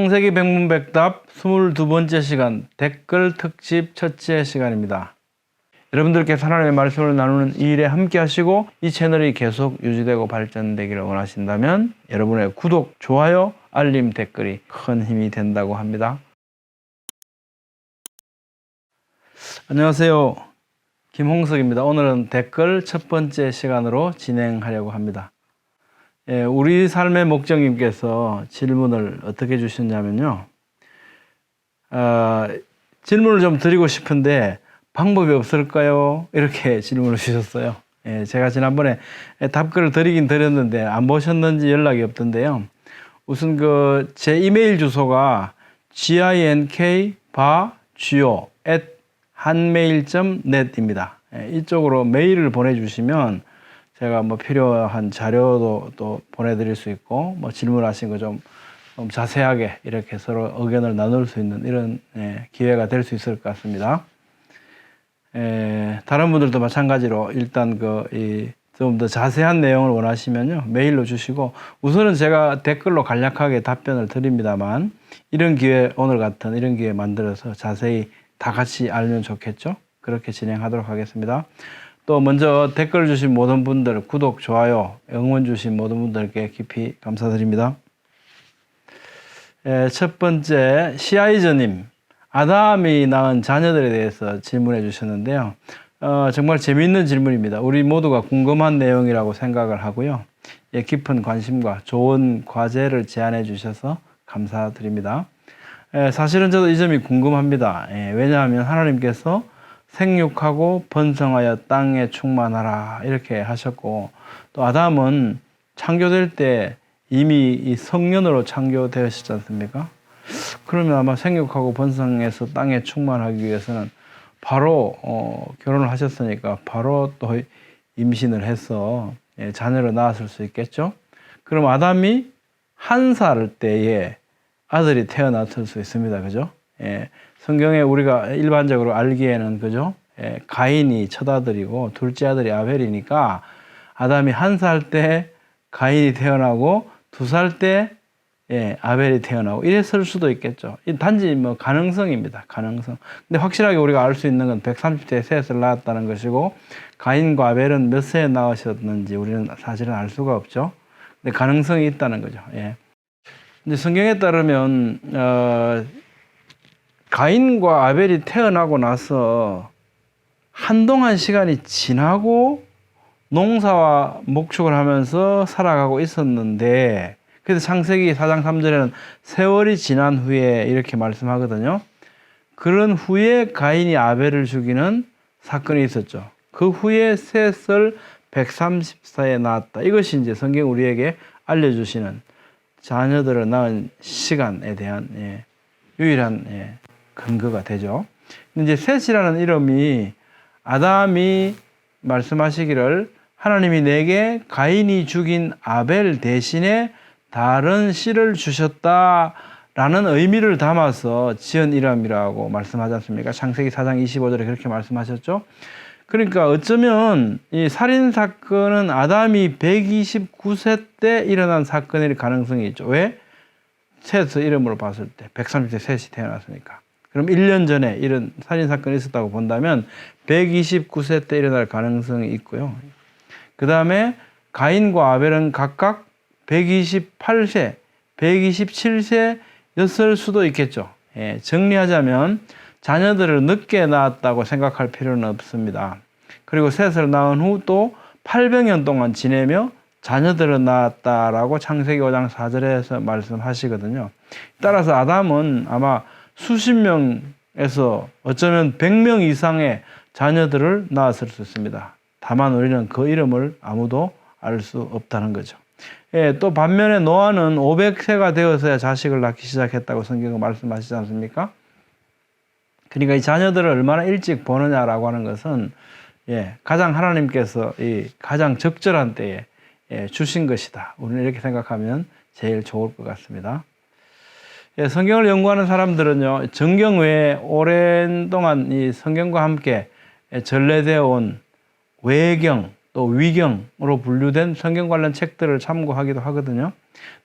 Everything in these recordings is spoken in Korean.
창세기 백문백답 22번째 시간 댓글 특집 첫째 시간입니다. 여러분들께 하나님의 말씀을 나누는 이 일에 함께 하시고 이 채널이 계속 유지되고 발전되기를 원하신다면 여러분의 구독, 좋아요, 알림, 댓글이 큰 힘이 된다고 합니다. 안녕하세요. 김홍석입니다. 오늘은 댓글 첫 번째 시간으로 진행하려고 합니다. 예, 우리 삶의 목적님께서 질문을 어떻게 주셨냐면요. 아, 질문을 좀 드리고 싶은데 방법이 없을까요? 이렇게 질문을 주셨어요. 예, 제가 지난번에 답글을 드리긴 드렸는데 안 보셨는지 연락이 없던데요. 우선 그 제 이메일 주소가 gink 바 geo at 한메일.net입니다. 예, 이쪽으로 메일을 보내주시면 제가 뭐 필요한 자료도 또 보내드릴 수 있고 뭐 질문하신 거좀좀 자세하게 이렇게 서로 의견을 나눌 수 있는 이런 예, 기회가 될 수 있을 것 같습니다. 에, 다른 분들도 마찬가지로 일단 그 좀 더 자세한 내용을 원하시면요 메일로 주시고 우선은 제가 댓글로 간략하게 답변을 드립니다만 이런 기회 오늘 같은 이런 기회 만들어서 자세히 다 같이 알면 좋겠죠 그렇게 진행하도록 하겠습니다 또 먼저 댓글 주신 모든 분들 구독 좋아요 응원 주신 모든 분들께 깊이 감사드립니다 에, 첫 번째 시아이저님 아담이 낳은 자녀들에 대해서 질문해 주셨는데요. 어, 정말 재미있는 질문입니다. 우리 모두가 궁금한 내용이라고 생각을 하고요. 예, 깊은 관심과 좋은 과제를 제안해 주셔서 감사드립니다. 예, 사실은 저도 이 점이 궁금합니다. 예, 왜냐하면 하나님께서 생육하고 번성하여 땅에 충만하라 이렇게 하셨고 또 아담은 창조될 때 이미 이 성년으로 창조되었지 않습니까? 그러면 아마 생육하고 번성해서 땅에 충만하기 위해서는 바로 어, 결혼을 하셨으니까 바로 또 임신을 해서 예, 자녀를 낳았을 수 있겠죠. 그럼 아담이 한 살 때에 아들이 태어났을 수 있습니다. 그죠? 예, 성경에 우리가 일반적으로 알기에는 그죠? 예, 가인이 첫 아들이고 둘째 아들이 아벨이니까 아담이 한 살 때 가인이 태어나고 두 살 때 예, 아벨이 태어나고 이랬을 수도 있겠죠. 이 단지 뭐 가능성입니다. 가능성. 근데 확실하게 우리가 알 수 있는 건 130세에 셋을 낳았다는 것이고 가인과 아벨은 몇 세에 낳으셨는지 우리는 사실은 알 수가 없죠. 근데 가능성이 있다는 거죠. 예. 근데 성경에 따르면 어, 가인과 아벨이 태어나고 나서 한동안 시간이 지나고 농사와 목축을 하면서 살아가고 있었는데 그래서 창세기 4장 3절에는 세월이 지난 후에 이렇게 말씀하거든요. 그런 후에 가인이 아벨을 죽이는 사건이 있었죠. 그 후에 셋을 130사에 낳았다. 이것이 이제 성경 우리에게 알려주시는 자녀들을 낳은 시간에 대한 예, 유일한 예, 근거가 되죠. 이제 셋이라는 이름이 아담이 말씀하시기를 하나님이 내게 가인이 죽인 아벨 대신에 다른 씨를 주셨다 라는 의미를 담아서 지은 이름이라고 말씀하지 않습니까? 창세기 4장 25절에 그렇게 말씀하셨죠. 그러니까 어쩌면 이 살인 사건은 아담이 129세 때 일어난 사건일 가능성이 있죠. 왜? 셋의 이름으로 봤을 때 130세 셋이 태어났으니까. 그럼 1년 전에 이런 살인 사건이 있었다고 본다면 129세 때 일어날 가능성이 있고요. 그 다음에 가인과 아벨은 각각 128세, 127세였을 수도 있겠죠. 예, 정리하자면 자녀들을 늦게 낳았다고 생각할 필요는 없습니다. 그리고 셋을 낳은 후 또 800년 동안 지내며 자녀들을 낳았다라고 창세기 5장 4절에서 말씀하시거든요. 따라서 아담은 아마 수십 명에서 어쩌면 100명 이상의 자녀들을 낳았을 수 있습니다. 다만 우리는 그 이름을 아무도 알 수 없다는 거죠. 예, 또 반면에 노아는 500세가 되어서야 자식을 낳기 시작했다고 성경은 말씀하시지 않습니까? 그러니까 이 자녀들을 얼마나 일찍 보느냐라고 하는 것은 예, 가장 하나님께서 이 가장 적절한 때에 예, 주신 것이다. 우리는 이렇게 생각하면 제일 좋을 것 같습니다. 예, 성경을 연구하는 사람들은요, 정경 외에 오랜 동안 이 성경과 함께 전래되어 온 외경, 또 위경으로 분류된 성경 관련 책들을 참고하기도 하거든요.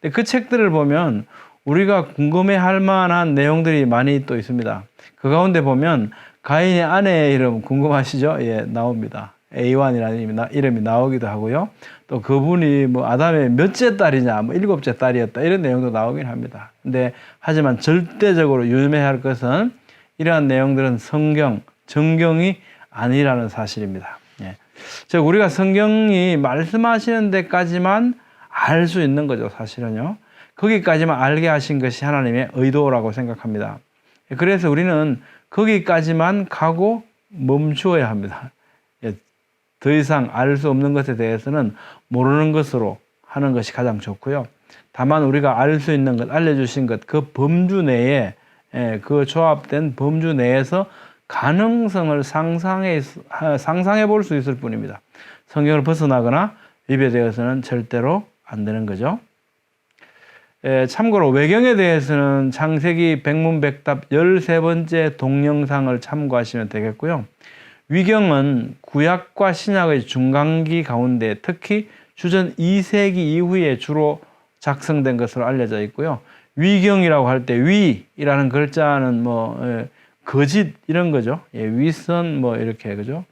근데 그 책들을 보면 우리가 궁금해 할 만한 내용들이 많이 또 있습니다. 그 가운데 보면 가인의 아내의 이름 궁금하시죠? 예, 나옵니다. A1이라는 이름이, 나, 이름이 나오기도 하고요. 또 그분이 뭐 아담의 몇째 딸이냐, 뭐 일곱째 딸이었다 이런 내용도 나오긴 합니다. 근데 하지만 절대적으로 유념해야 할 것은 이러한 내용들은 성경, 정경이 아니라는 사실입니다. 예. 즉 우리가 성경이 말씀하시는 데까지만 알 수 있는 거죠, 사실은요. 거기까지만 알게 하신 것이 하나님의 의도라고 생각합니다. 그래서 우리는 거기까지만 가고 멈추어야 합니다. 예, 더 이상 알 수 없는 것에 대해서는 모르는 것으로 하는 것이 가장 좋고요. 다만 우리가 알 수 있는 것, 알려주신 것, 그 범주 내에, 예, 그 조합된 범주 내에서 가능성을 상상해, 상상해 볼 수 있을 뿐입니다. 성경을 벗어나거나 위배되어서는 절대로 안 되는 거죠. 에, 참고로 외경에 대해서는 창세기 백문백답 13번째 동영상을 참고하시면 되겠고요. 위경은 구약과 신약의 중간기 가운데 특히 주전 2세기 이후에 주로 작성된 것으로 알려져 있고요. 위경이라고 할 때 위이라는 글자는 뭐 에, 거짓 이런 거죠. 예, 위선 뭐 이렇게 그죠.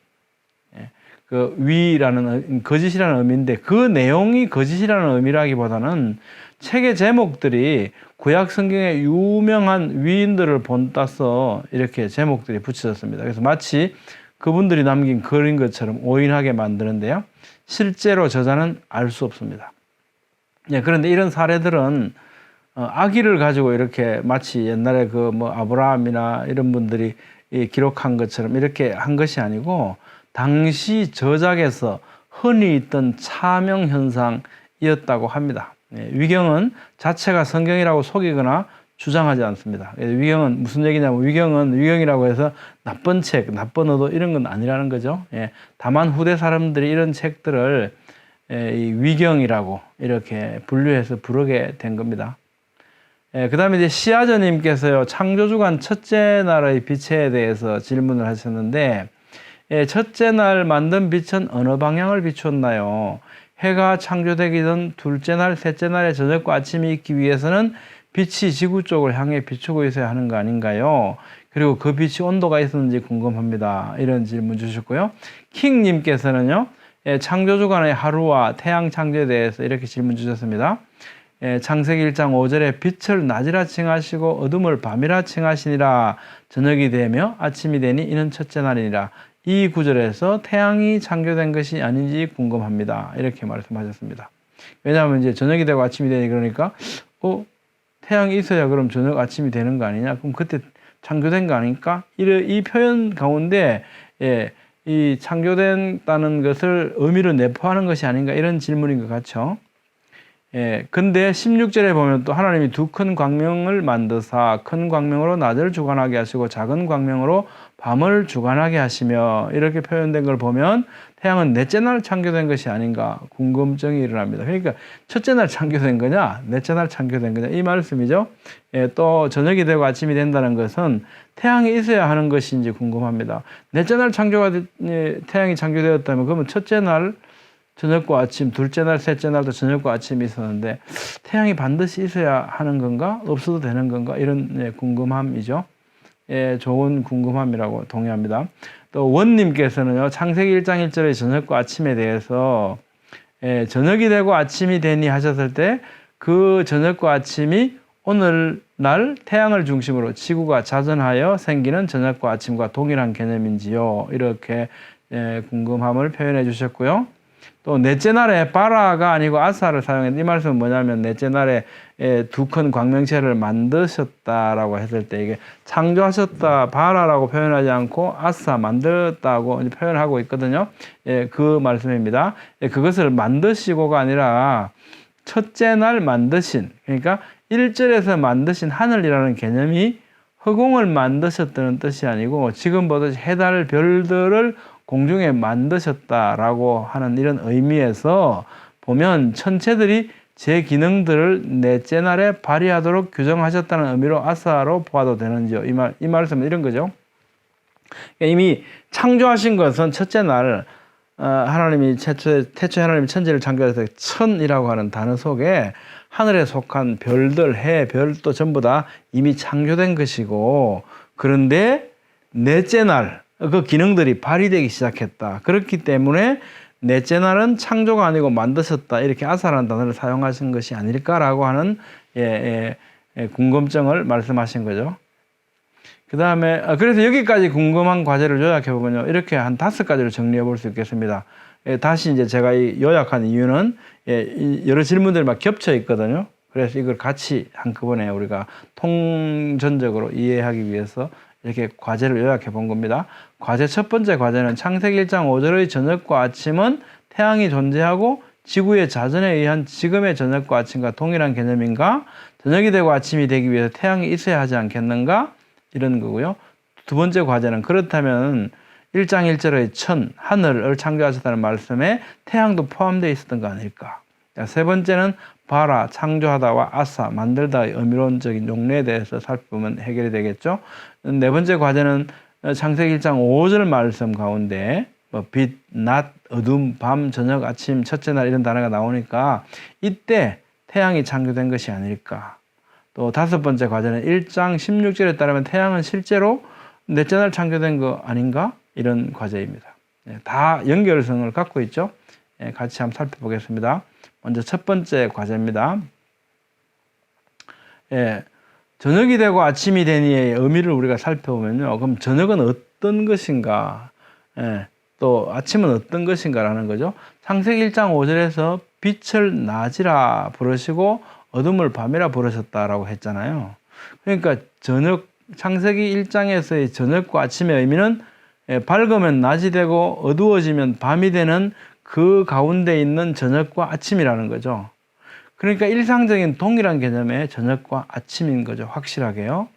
예, 그 위라는 거짓이라는 의미인데 그 내용이 거짓이라는 의미라기보다는 책의 제목들이 구약 성경의 유명한 위인들을 본따서 이렇게 제목들이 붙여졌습니다. 그래서 마치 그분들이 남긴 글인 것처럼 오인하게 만드는데요. 실제로 저자는 알 수 없습니다. 예, 그런데 이런 사례들은 어, 아기를 가지고 이렇게 마치 옛날에 그 뭐 아브라함이나 이런 분들이 기록한 것처럼 이렇게 한 것이 아니고 당시 저작에서 흔히 있던 차명 현상이었다고 합니다. 예, 위경은 자체가 성경이라고 속이거나 주장하지 않습니다. 예, 위경은 무슨 얘기냐면 위경은 위경이라고 해서 나쁜 책, 나쁜 의도 이런 건 아니라는 거죠. 예, 다만 후대 사람들이 이런 책들을 이 위경이라고 이렇게 분류해서 부르게 된 겁니다. 예, 그 다음에 이제 시아저님께서요, 창조주간 첫째 날의 빛에 대해서 질문을 하셨는데, 예, 첫째 날 만든 빛은 어느 방향을 비추었나요? 해가 창조되기 전 둘째 날, 셋째 날의 저녁과 아침이 있기 위해서는 빛이 지구 쪽을 향해 비추고 있어야 하는 거 아닌가요? 그리고 그 빛이 온도가 있었는지 궁금합니다. 이런 질문 주셨고요. 킹님께서는요, 예, 창조주간의 하루와 태양 창조에 대해서 이렇게 질문 주셨습니다. 예, 창세기 1장 5절에 빛을 낮이라 칭하시고 어둠을 밤이라 칭하시니라 저녁이 되며 아침이 되니 이는 첫째 날이니라 이 구절에서 태양이 창조된 것이 아닌지 궁금합니다. 이렇게 말씀하셨습니다. 왜냐하면 이제 저녁이 되고 아침이 되니 그러니까 어 태양이 있어야 그럼 저녁 아침이 되는 거 아니냐? 그럼 그때 창조된 거 아닙니까? 이 표현 가운데 예, 이 창조된다는 것을 의미로 내포하는 것이 아닌가 이런 질문인 것 같죠. 예, 근데 16절에 보면 또 하나님이 두 큰 광명을 만드사 큰 광명으로 낮을 주관하게 하시고 작은 광명으로 밤을 주관하게 하시며 이렇게 표현된 걸 보면 태양은 넷째 날 창조된 것이 아닌가 궁금증이 일어납니다. 그러니까 첫째 날 창조된 거냐, 넷째 날 창조된 거냐 이 말씀이죠. 예, 또 저녁이 되고 아침이 된다는 것은 태양이 있어야 하는 것인지 궁금합니다. 넷째 날 창조가 예, 태양이 창조되었다면 그러면 첫째 날 저녁과 아침, 둘째 날, 셋째 날도 저녁과 아침이 있었는데 태양이 반드시 있어야 하는 건가? 없어도 되는 건가? 이런 예, 궁금함이죠. 예, 좋은 궁금함이라고 동의합니다. 또 원님께서는요, 창세기 1장 1절의 저녁과 아침에 대해서 예, 저녁이 되고 아침이 되니 하셨을 때 그 저녁과 아침이 오늘날 태양을 중심으로 지구가 자전하여 생기는 저녁과 아침과 동일한 개념인지요. 이렇게 예, 궁금함을 표현해 주셨고요. 또 넷째 날에 바라가 아니고 아사를 사용했는데 이 말씀은 뭐냐면 넷째 날에 두 큰 광명체를 만드셨다라고 했을 때 이게 창조하셨다 바라라고 표현하지 않고 아사 만들었다고 표현하고 있거든요. 예, 그 말씀입니다. 예, 그것을 만드시고가 아니라 첫째 날 만드신 그러니까 1절에서 만드신 하늘이라는 개념이 허공을 만드셨다는 뜻이 아니고 지금 보듯이 해달 별들을 공중에 만드셨다라고 하는 이런 의미에서 보면 천체들이 제 기능들을 넷째 날에 발휘하도록 규정하셨다는 의미로 아사로 보아도 되는지요. 이 말, 이 말씀은 이런 거죠. 그러니까 이미 창조하신 것은 첫째 날, 어, 하나님이 최초에, 태초에 하나님이 천지를 창조해서 천이라고 하는 단어 속에 하늘에 속한 별들, 해, 별도 전부 다 이미 창조된 것이고 그런데 넷째 날 그 기능들이 발휘되기 시작했다. 그렇기 때문에 넷째 날은 창조가 아니고 만드셨다. 이렇게 아사라는 단어를 사용하신 것이 아닐까라고 하는 예, 예, 예, 궁금증을 말씀하신 거죠. 그 다음에, 그래서 여기까지 궁금한 과제를 요약해 보면요. 이렇게 한 다섯 가지로 정리해 볼 수 있겠습니다. 예, 다시 이제 제가 이 요약한 이유는 예, 이 여러 질문들이 막 겹쳐 있거든요. 그래서 이걸 같이 한꺼번에 우리가 통전적으로 이해하기 위해서 이렇게 과제를 요약해 본 겁니다. 과제 첫 번째 과제는 창세기 1장 5절의 저녁과 아침은 태양이 존재하고 지구의 자전에 의한 지금의 저녁과 아침과 동일한 개념인가? 저녁이 되고 아침이 되기 위해서 태양이 있어야 하지 않겠는가? 이런 거고요. 두 번째 과제는 그렇다면 1장 1절의 천, 하늘을 창조하셨다는 말씀에 태양도 포함되어 있었던 거 아닐까? 자, 세 번째는 바라, 창조하다와 아사, 만들다의 의미론적인 용례에 대해서 살펴보면 해결이 되겠죠. 네 번째 과제는 창세기 1장 5절 말씀 가운데 뭐 빛, 낮, 어둠, 밤, 저녁, 아침, 첫째 날 이런 단어가 나오니까 이때 태양이 창조된 것이 아닐까. 또 다섯 번째 과제는 1장 16절에 따르면 태양은 실제로 넷째 날 창조된 거 아닌가? 이런 과제입니다. 예, 다 연결성을 갖고 있죠. 예, 같이 한번 살펴보겠습니다. 먼저 첫 번째 과제입니다. 예, 저녁이 되고 아침이 되니의 의미를 우리가 살펴보면요. 그럼 저녁은 어떤 것인가? 예, 또 아침은 어떤 것인가라는 거죠. 창세기 1장 5절에서 빛을 낮이라 부르시고 어둠을 밤이라 부르셨다라고 했잖아요. 그러니까 저녁 창세기 1장에서의 저녁과 아침의 의미는 예, 밝으면 낮이 되고 어두워지면 밤이 되는 그 가운데 있는 저녁과 아침이라는 거죠. 그러니까 일상적인 동일한 개념의 저녁과 아침인 거죠. 확실하게요.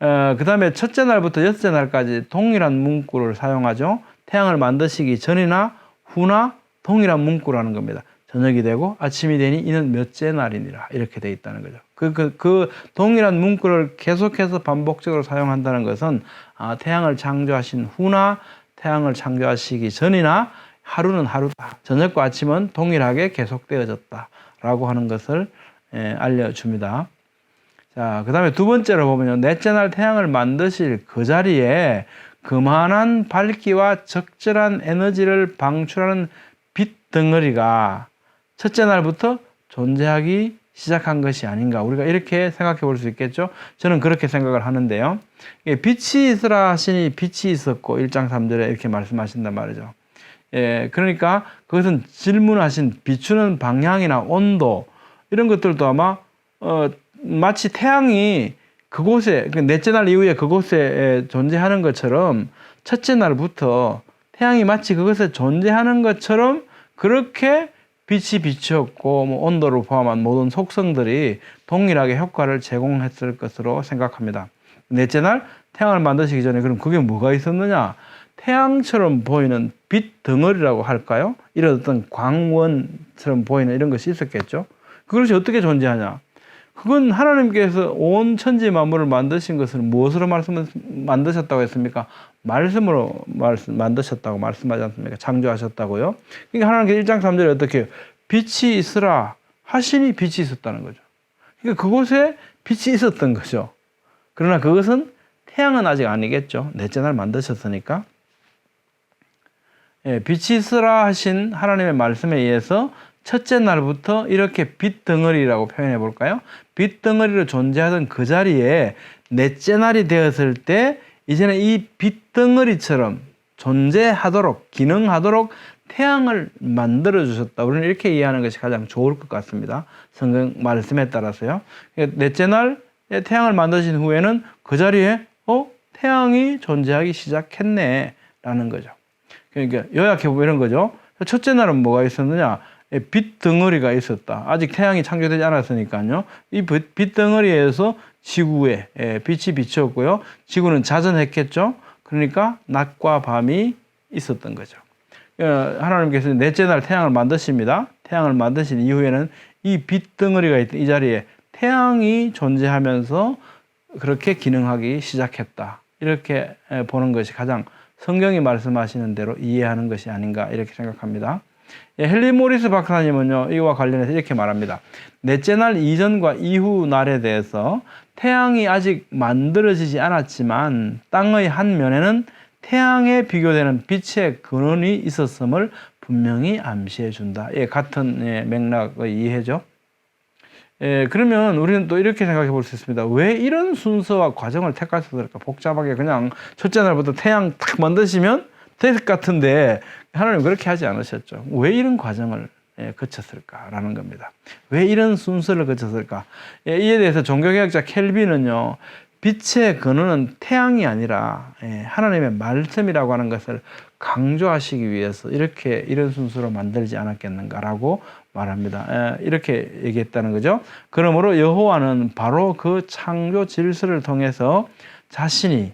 어, 그 다음에 첫째 날부터 여섯째 날까지 동일한 문구를 사용하죠. 태양을 만드시기 전이나 후나 동일한 문구라는 겁니다. 저녁이 되고 아침이 되니 이는 몇째 날이니라 이렇게 돼 있다는 거죠. 그, 그, 그 동일한 문구를 계속해서 반복적으로 사용한다는 것은 아, 태양을 창조하신 후나 태양을 창조하시기 전이나 하루는 하루다. 저녁과 아침은 동일하게 계속되어졌다 라고 하는 것을 예, 알려줍니다. 자, 그 다음에 두 번째로 보면요. 넷째 날 태양을 만드실 그 자리에 그만한 밝기와 적절한 에너지를 방출하는 빛 덩어리가 첫째 날부터 존재하기 시작한 것이 아닌가. 우리가 이렇게 생각해 볼 수 있겠죠. 저는 그렇게 생각을 하는데요. 빛이 있으라 하시니 빛이 있었고 1장 3절에 이렇게 말씀하신단 말이죠. 예, 그러니까 그것은 질문하신 비추는 방향이나 온도 이런 것들도 아마 어, 마치 태양이 그곳에 그 넷째 날 이후에 그곳에 존재하는 것처럼 첫째 날부터 태양이 마치 그것에 존재하는 것처럼 그렇게 빛이 비추었고 뭐 온도를 포함한 모든 속성들이 동일하게 효과를 제공했을 것으로 생각합니다. 넷째 날 태양을 만드시기 전에 그럼 그게 뭐가 있었느냐? 태양처럼 보이는 빛 덩어리라고 할까요? 이런 어떤 광원처럼 보이는 이런 것이 있었겠죠. 그것이 어떻게 존재하냐? 그건 하나님께서 온 천지 만물을 만드신 것을 무엇으로 말씀 만드셨다고 했습니까? 말씀으로 말씀 만드셨다고 말씀하지 않습니까? 창조하셨다고요. 그러니까 하나님께서 1장 3절에 어떻게 빛이 있으라 하시니 빛이 있었다는 거죠. 그러니까 그곳에 빛이 있었던 거죠. 그러나 그것은 태양은 아직 아니겠죠. 넷째 날 만드셨으니까. 예, 빛이 있으라 하신 하나님의 말씀에 의해서 첫째 날부터 이렇게 빛 덩어리라고 표현해 볼까요? 빛 덩어리로 존재하던 그 자리에 넷째 날이 되었을 때 이제는 이 빛 덩어리처럼 존재하도록 기능하도록 태양을 만들어 주셨다. 우리는 이렇게 이해하는 것이 가장 좋을 것 같습니다. 성경 말씀에 따라서요. 그러니까 넷째 날에 태양을 만드신 후에는 그 자리에 어 태양이 존재하기 시작했네라는 거죠. 그러니까 요약해 보면 이런 거죠. 첫째 날은 뭐가 있었느냐? 빛 덩어리가 있었다. 아직 태양이 창조되지 않았으니까요. 이빛 덩어리에서 지구에 빛이 비쳤고요. 지구는 자전했겠죠. 그러니까 낮과 밤이 있었던 거죠. 어, 하나님께서 넷째 날 태양을 만드십니다. 태양을 만드신 이후에는 이 빛 덩어리가 있던 이 자리에 태양이 존재하면서 그렇게 기능하기 시작했다. 이렇게 보는 것이 가장 성경이 말씀하시는 대로 이해하는 것이 아닌가 이렇게 생각합니다. 예, 헨리 모리스 박사님은요, 이와 관련해서 이렇게 말합니다. 넷째 날 이전과 이후 날에 대해서 태양이 아직 만들어지지 않았지만 땅의 한 면에는 태양에 비교되는 빛의 근원이 있었음을 분명히 암시해 준다. 예, 같은 예, 맥락의 이해죠. 예, 그러면 우리는 또 이렇게 생각해 볼 수 있습니다. 왜 이런 순서와 과정을 택하셨을까? 복잡하게 그냥 첫째 날부터 태양 탁 만드시면 될것 같은데 하나님 그렇게 하지 않으셨죠. 왜 이런 과정을 예, 거쳤을까라는 겁니다. 왜 이런 순서를 거쳤을까? 예, 이에 대해서 종교개혁자 켈빈은요, 빛의 근원은 태양이 아니라 예, 하나님의 말씀이라고 하는 것을 강조하시기 위해서 이렇게 이런 순서로 만들지 않았겠는가라고 말합니다. 예, 이렇게 얘기했다는 거죠. 그러므로 여호와는 바로 그 창조 질서를 통해서 자신이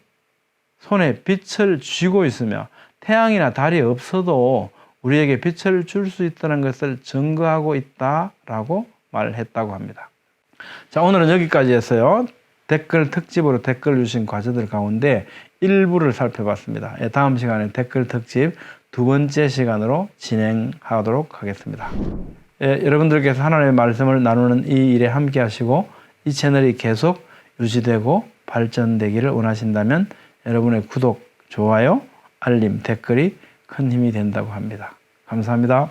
손에 빛을 쥐고 있으며 태양이나 달이 없어도 우리에게 빛을 줄 수 있다는 것을 증거하고 있다라고 말했다고 합니다. 자, 오늘은 여기까지 했어요. 댓글 특집으로 댓글 주신 과제들 가운데 일부를 살펴봤습니다. 예, 다음 시간에 댓글 특집 두 번째 시간으로 진행하도록 하겠습니다. 예, 여러분들께서 하나님의 말씀을 나누는 이 일에 함께 하시고 이 채널이 계속 유지되고 발전되기를 원하신다면 여러분의 구독, 좋아요, 알림, 댓글이 큰 힘이 된다고 합니다. 감사합니다.